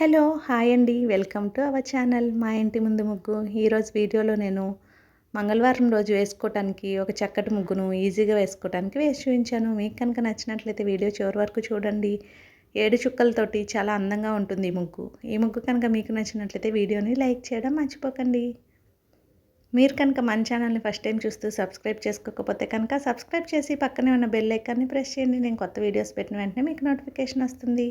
Hello hi అండి. Welcome to our channel. మా ఇంటి ముందు ముగ్గు. ఈరోజు వీడియోలో నేను మంగళవారం రోజు వేసుకోవటానికి ఒక చక్కటి ముగ్గును ఈజీగా వేసుకోవటానికి వేసి చూపించాను. మీకు కనుక నచ్చినట్లయితే వీడియో చివరి వరకు చూడండి. ఏడు చుక్కలతోటి చాలా అందంగా ఉంటుంది ఈ ముగ్గు. ఈ ముగ్గు కనుక మీకు నచ్చినట్లయితే వీడియోని లైక్ చేయడం మర్చిపోకండి. మీరు కనుక మన ఛానల్ని ఫస్ట్ టైం చూస్తూ సబ్స్క్రైబ్ చేసుకోకపోతే కనుక సబ్స్క్రైబ్ చేసి పక్కనే ఉన్న బెల్ ఐకాన్ని ప్రెస్ చేయండి. నేను కొత్త వీడియోస్ పెట్టిన వెంటనే మీకు నోటిఫికేషన్ వస్తుంది.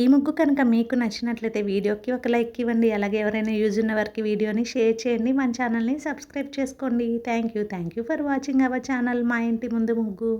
ఈ ముగ్గు కనుక మీకు నచ్చినట్లయితే వీడియోకి ఒక లైక్ ఇవ్వండి అలాగే ఎవరైనా యూజ్ ఉన్న వారికి వీడియోని షేర్ చేయండి మన ఛానల్ని సబ్స్క్రైబ్ చేసుకోండి. Thank you thank you for watching our channel మా ఇంటి ముందు ముగ్గు.